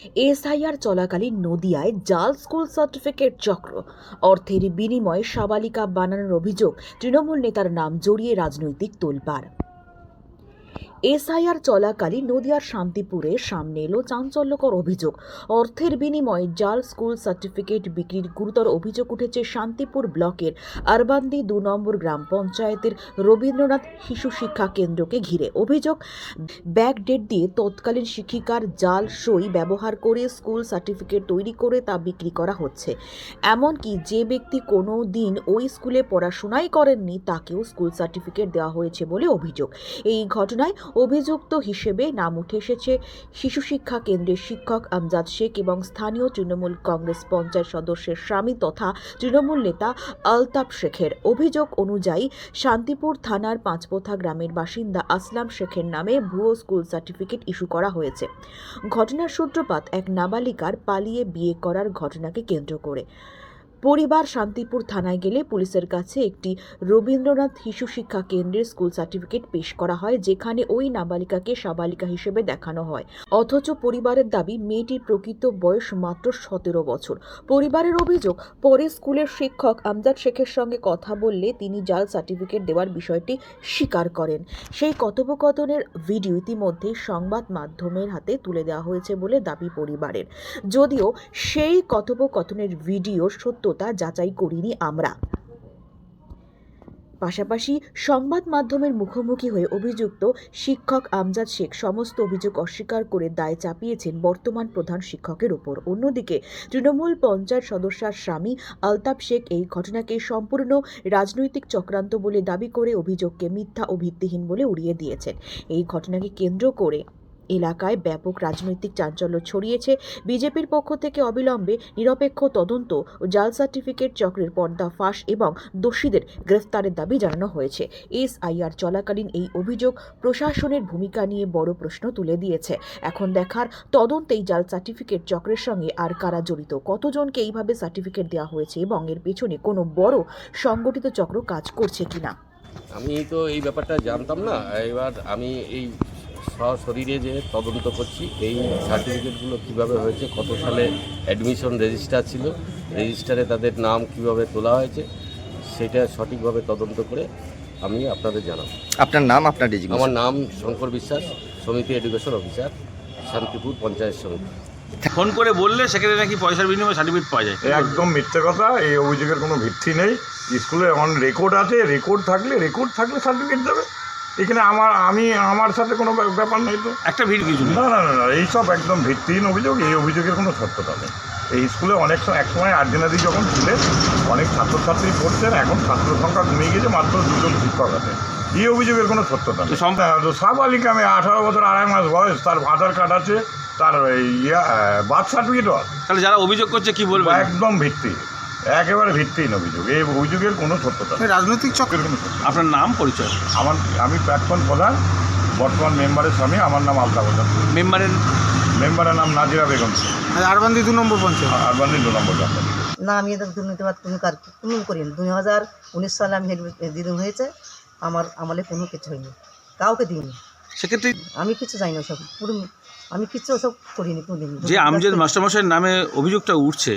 SIR চলাকালীন নদিয়ায় জাল school certificate চক্র। অর্থের বিনিময়ে সাবালিকা বানানোর অভিযোগ তৃণমূল নেতার নাম জড়িয়ে রাজনৈতিক তোলপাড়। এসআইআর চলাকালীন নদিয়ার শান্তিপুরে সামনে এলো চাঞ্চল্যকর অভিযোগ। অর্থের বিনিময়ে জাল স্কুল সার্টিফিকেট বিক্রির গুরুতর অভিযোগ উঠেছে শান্তিপুর ব্লকের আরবান্দি দু নম্বর গ্রাম পঞ্চায়েতের রবীন্দ্রনাথ শিশু শিক্ষা কেন্দ্রকে ঘিরে। অভিযোগ ব্যাকডেট দিয়ে তৎকালীন শিক্ষিকার জাল সই ব্যবহার করে স্কুল সার্টিফিকেট তৈরি করে তা বিক্রি করা হচ্ছে। এমনকি যে ব্যক্তি কোনো দিন ওই স্কুলে পড়াশোনাই করেননি, তাকেও স্কুল সার্টিফিকেট দেওয়া হয়েছে বলে অভিযোগ। এই ঘটনায় অভিযুক্ত হিসেবে নাম উঠে এসেছে শিশু শিক্ষা কেন্দ্রের শিক্ষক আমজাদ শেখ এবং স্থানীয় তৃণমূল কংগ্রেস পঞ্চায়েত সদস্যের স্বামী তথা তৃণমূল নেতা আলতাফ শেখের অভিযোগ অনুযায়ী শান্তিপুর থানার পাঁচপোথা গ্রামের বাসিন্দা আসলাম শেখের নামে ভুয়ো স্কুল সার্টিফিকেট ইস্যু করা হয়েছে। ঘটনার সূত্রপাত এক নাবালিকার পালিয়ে বিয়ে করার ঘটনাকে কেন্দ্র করে। পরিবার শান্তিপুর থানায় গেলে পুলিশের কাছে একটি রবীন্দ্রনাথ শিশু শিক্ষা কেন্দ্রের স্কুল সার্টিফিকেট পেশ করা হয়, যেখানে ওই নাবালিকাকে সাবালিকা হিসেবে দেখানো হয়। অথচ পরিবারের দাবি, মেয়েটির প্রকৃত বয়স মাত্র সতেরো বছর। পরিবারের অভিযোগ, পরে স্কুলের শিক্ষক আমজাদ শেখের সঙ্গে কথা বললে তিনি জাল সার্টিফিকেট দেওয়ার বিষয়টি স্বীকার করেন। সেই কথোপকথনের ভিডিও ইতিমধ্যে সংবাদ মাধ্যমের হাতে তুলে দেওয়া হয়েছে বলে দাবি পরিবারের। যদিও সেই কথোপকথনের ভিডিও সত্যতা যাচাই করিনি আমরা। পাশাপাশি সংবাদ মাধ্যমের মুখোমুখি হয়ে অভিযুক্ত শিক্ষক আমজাদ শেখ সমস্ত অভিযোগ অস্বীকার করে দায় চাপিয়েছেন বর্তমান প্রধান শিক্ষকের ওপর অন্যদিকে তৃণমূল পঞ্চায়েত সদস্যার স্বামী আলতাফ শেখ এই ঘটনাকে সম্পূর্ণ রাজনৈতিক চক্রান্ত বলে দাবি করে অভিযোগকে মিথ্যা ও ভিত্তিহীন বলে উড়িয়ে দিয়েছেন। এই ঘটনাকে কেন্দ্র করে এলাকায় ব্যাপক রাজনৈতিক চাঞ্চল্য ছড়িয়েছে। বিজেপির পক্ষ থেকে অবিলম্বে নিরপেক্ষ তদন্ত ও জাল সার্টিফিকেট চক্রের পর্দা ফাঁস এবং দোষীদের গ্রেফতারের দাবি জানানো হয়েছে। এসআইআর চলাকালীন এই অভিযোগ প্রশাসনের ভূমিকা নিয়ে বড় প্রশ্ন তুলে দিয়েছে। এখন দেখার তদন্তেই জাল সার্টিফিকেট চক্রের সঙ্গে আর কারা জড়িত? কতজনকে এইভাবে সার্টিফিকেট দেওয়া হয়েছে এবং এর পেছনে কোনো বড় সংগঠিত চক্র কাজ করছে কিনা? আমি তো এই ব্যাপারটা জানতাম না। এবার আমি এই সশরীরে যে তদন্ত করছি এই সার্টিফিকেটগুলো কীভাবে হয়েছে কত সালে অ্যাডমিশন রেজিস্টার ছিল রেজিস্টারে তাদের নাম কীভাবে তোলা হয়েছে সেটা সঠিকভাবে তদন্ত করে আমি আপনাদের জানাব। আপনার নাম আপনার ডিজি আমার নাম শঙ্কর বিশ্বাস সমিতি এডুকেশন অফিসার শান্তিপুর পঞ্চায়েত সমিতি। ফোন করে বললে সেখানে নাকি পয়সার বিনিময়ে সার্টিফিকেট পাওয়া যায়। একদম মিথ্যে কথা এই অভিযোগের কোনো ভিত্তি নেই। স্কুলে এমন রেকর্ড আছে রেকর্ড থাকলে রেকর্ড থাকলে সার্টিফিকেট দেবে। এখানে আমার আমি আমার সাথে কোনো ব্যাপার নেই তো। একটা ভিড় কিছু। না না না না এইসব একদম ভিত্তিহীন অভিযোগ এই অভিযোগের কোনো সত্যতা নেই। এই স্কুলে অনেক সময় এক সময় আর্জেনাদি যখন ছিলেন অনেক ছাত্রছাত্রী পড়ছেন এখন ছাত্র সংখ্যা কমে গিয়েছে মাত্র দুজন শিক্ষক আছে। এই অভিযোগের কোনো সত্যতা নেই। তো সাবালিকা আমি আঠারো বছর আড়াই মাস বয়স তার আধার কার্ড আছে তার ইয়া বার্থ সার্টিফিকেটও আছে। তাহলে যারা অভিযোগ করছে কি বলবেন? একদম ভিত্তি একেবারে ভিত্তিহীন অভিযোগ। এই অভিযোগের কোনো সত্যতা নেই। রাজনৈতিক চক্রের কোনো সত্যতা নেই। আপনার নাম পরিচয়? আমার আমি প্রাক্তন প্রধান বর্তমান মেম্বারের স্বামী আমার নাম আলতা প্রধান। মেম্বারের মেম্বারের নাম নাজিরা বেগম। আরবান্দি দু নম্বর পঞ্চায়েত। আরবানি দু নম্বর না আমি এদের দুর্নীতিবাদ কোনো কার কোনো করি না। দুই হাজার উনিশ সালে আমি হেড দিদিন হয়েছে। আমার আমলে কোনো কিছু হয়নি। কাউকে দিইনি। সেক্ষেত্রে আমি কিছু জানি না ওসব। পুরো আমি কিছু ওসব করিনি কোনোদিন। যে আমজেদ মাস্টারমশাইয়ের নামে অভিযোগটা উঠছে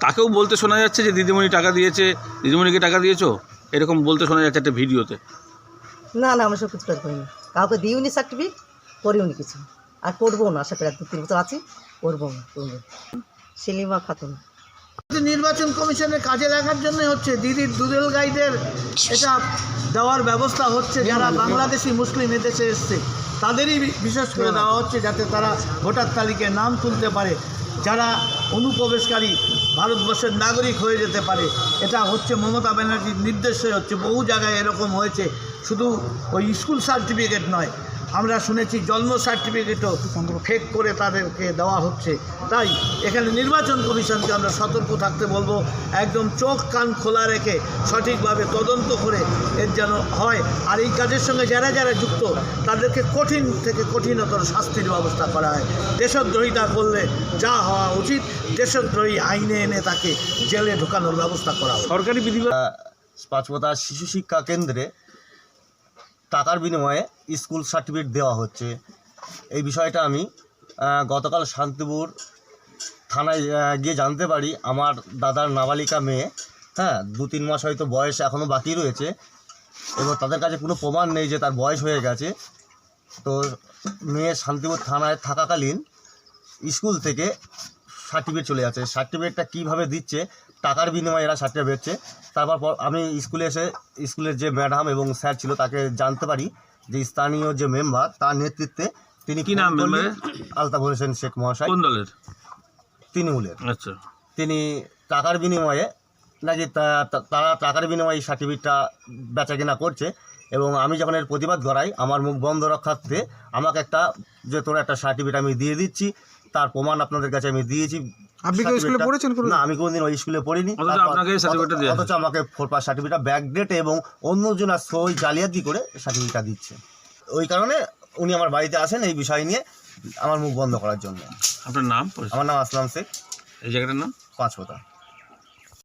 তাকেও বলতে শোনা যাচ্ছে যে দিদিমণি টাকা দিয়েছে দিদিমণিকে টাকা দিয়েছ? এরকম বলতে শোনা যাচ্ছে একটা ভিডিওতে। না না আমি সব কিছু কাজ করিনি। কাউকে দিইনি সার্টিফিকেট করিওনি কিছু। আর করব না আশা করি দু তিন বছর আছি করব না করব সেলিমা খাতুন। নির্বাচন কমিশনের কাজে লাগার জন্য হচ্ছে দিদির দুদেল গাইদের এটা দেওয়ার ব্যবস্থা হচ্ছে যারা বাংলাদেশি মুসলিম এদেশে এসছে তাদেরই বি- বিশেষ করে দেওয়া হচ্ছে যাতে তারা ভোটার তালিকায় নাম তুলতে পারে। যারা অনুপ্রবেশকারী ভারতবর্ষের নাগরিক হয়ে যেতে পারে। এটা হচ্ছে মমতা ব্যানার্জির নির্দেশে হচ্ছে। বহু জায়গায় এরকম হয়েছে। শুধু ওই স্কুল সার্টিফিকেট নয়। আমরা শুনেছি জন্ম সার্টিফিকেটও ফেক করে তাদেরকে দেওয়া হচ্ছে। তাই এখানে নির্বাচন কমিশনকে আমরা সতর্ক থাকতে বলব। একদম চোখ কান খোলা রেখে সঠিকভাবে তদন্ত করে এর যেন হয়। আর এই কাজের সঙ্গে যারা যারা তাদেরকে কঠিন থেকে কঠিনতর শাস্তির ব্যবস্থা করা হয়। দেশদ্রোহিতা করলে যা হওয়া উচিত দেশদ্রোহী আইনে এনে তাকে জেলে ঢোকানোর ব্যবস্থা করা হয় সরকারি বিধি পাঁচপোতা শিশু শিক্ষা কেন্দ্রে টাকার বিনিময়ে স্কুল সার্টিফিকেট দেওয়া হচ্ছে। এই বিষয়টা আমি গতকাল শান্তিপুর থানায় গিয়ে জানতে পারি। আমার দাদার নাবালিকা মেয়ে হ্যাঁ দু তিন মাস হয়তো বয়স এখনও বাকি রয়েছে। এবার তাদের কাছে কোনো প্রমাণ নেই যে তার বয়স হয়ে গেছে। তো মেয়ে শান্তিপুর থানায় থাকাকালীন স্কুল থেকে সার্টিফিকেট চলে যাচ্ছে। সার্টিফিকেটটা কীভাবে দিচ্ছে টাকার বিনিময়ে এরা সার্টিফিকেট দিচ্ছে তারপর পর আমি স্কুলে এসে স্কুলের যে ম্যাডাম এবং স্যার ছিল তাকে জানতে পারি যে স্থানীয় যে মেম্বার তার নেতৃত্বে তিনি কি নাম? আলতাফ হোসেন শেখ মহাশয়। কোন দলের? তৃণমূলের। আচ্ছা। তিনি টাকার বিনিময়ে নাকি তা- তা- তারা টাকার বিনিময়ে এই সার্টিফিকেটটা বেচা কেনা করছে এবং আমি যখন এর প্রতিবাদ করাই আমার মুখ বন্ধ রক্ষার্থে আমাকে একটা যে তোর একটা সার্টিফিকেট আমি দিয়ে দিচ্ছি তার প্রমাণ আপনাদের কাছে আমি দিয়েছি। আপনি কি স্কুলে পড়েছেন না আমি কোনোদিন ওই স্কুলে পড়িনি। অথচ আমাকে ফোর পাস সার্টিফিকেটটা ব্যাকডেট এবং অন্যজনের সই জালিয়াতি করে সার্টিফিকেটটা দিচ্ছে। ওই কারণে উনি আমার বাড়িতে আসেন এই বিষয় নিয়ে আমার মুখ বন্ধ করার জন্য। আপনার নাম আমার নাম আসলাম শেখ। এই জায়গাটার নাম? পাঁচ পাঁচপোতা।